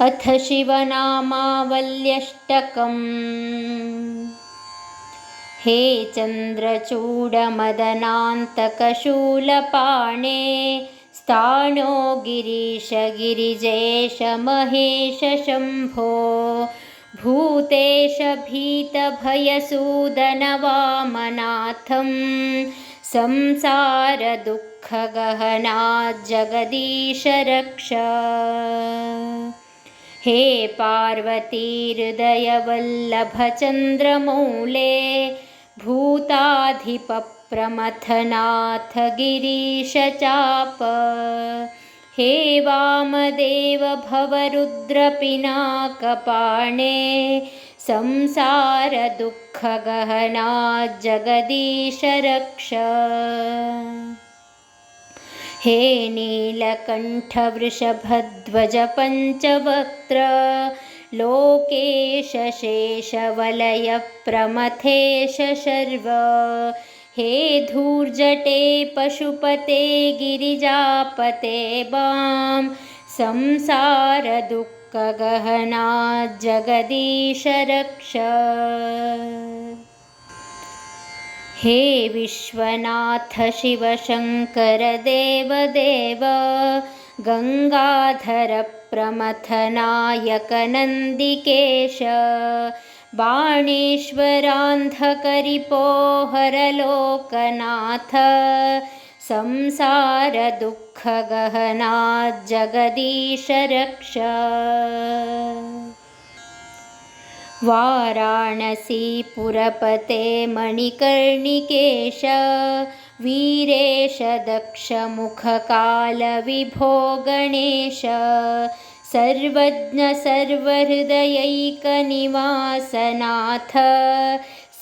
अथ शिवनामावल्यष्टकम्। हे चन्द्रचूडमदनान्तकशूलपाणे स्थाणो गिरीश महेश शम्भो। भूतेश भीतभयसूदनवामनाथं जगदीश रक्ष हे पार्वतीहृदयवल्लभचन्द्रमौले भूताधिपप्रमथनाथ गिरीशचाप हे वामदेव भवरुद्रपिनाकपाणे संसारदुःखगहना जगदीश रक्ष हे नीलकण्ठवृषभध्वज पञ्चवक्त्र लोकेशेषवलयप्रमथेश शर्व हे धूर्जटे पशुपते गिरिजापते जगदीश रक्ष हे विश्वनाथ शिवशङ्करदेवदेव गङ्गाधरप्रमथनायकनन्दिकेश बाणेश्वरान्धकरिपोहरलोकनाथ संसारदुःखगहना जगदीश रक्ष वाराणसीपुरपते मणिकर्णिकेश वीरेश दक्षमुखकालविभो गणेश सर्वज्ञ सर्वहृदयैकनिवासनाथ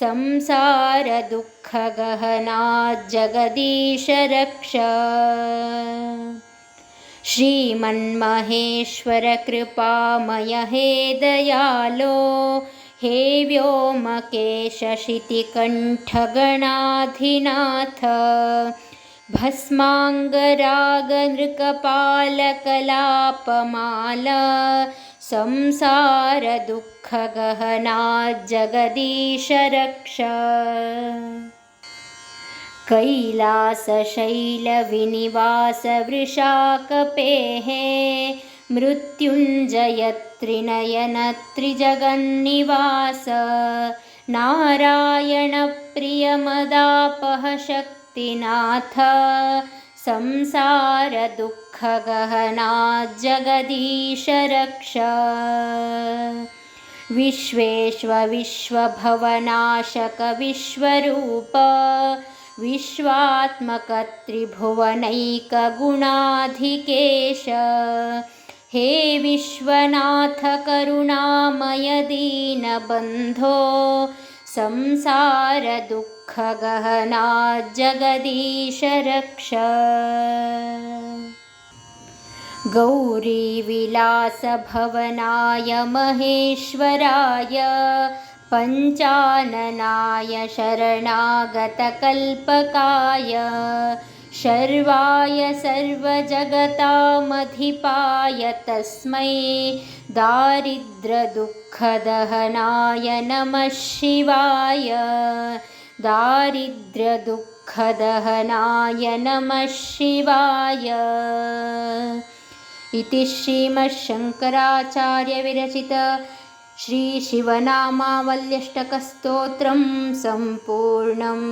संसारदुःखगहना जगदीश रक्ष श्रीमन्महेश्वरकृपामय हे दयालो हे व्योमकेशशितिकण्ठगणाधिनाथ भस्माङ्गरागनृकपालकलापमाला संसारदुःखगहना जगदीश रक्ष कैलासशैलविनिवासवृषाकपेः मृत्युञ्जयत्रिनयनत्रिजगन्निवास। नारायणप्रियमदापहशक्तिनाथ संसारदुःखगहना जगदीश रक्ष विश्वेष्वविश्वभवनाशकविश्वरूप विश्वात्मकत्रिभुवनैकगुणाधिकेश। हे विश्वनाथ करुणामयदीनबन्धो संसारदुःखगहना जगदीश रक्ष गौरीविलासभवनाय महेश्वराय पञ्चाननाय शरणागतकल्पकाय शर्वाय सर्वजगतामधिपाय तस्मै दारिद्र्यदुःखदहनाय नमः शिवाय। दारिद्र्यदुःखदहनाय नमः शिवाय। इति श्रीमच्छङ्कराचार्यविरचित श्रीशिवनामावल्यष्टकस्तोत्रं सम्पूर्णम्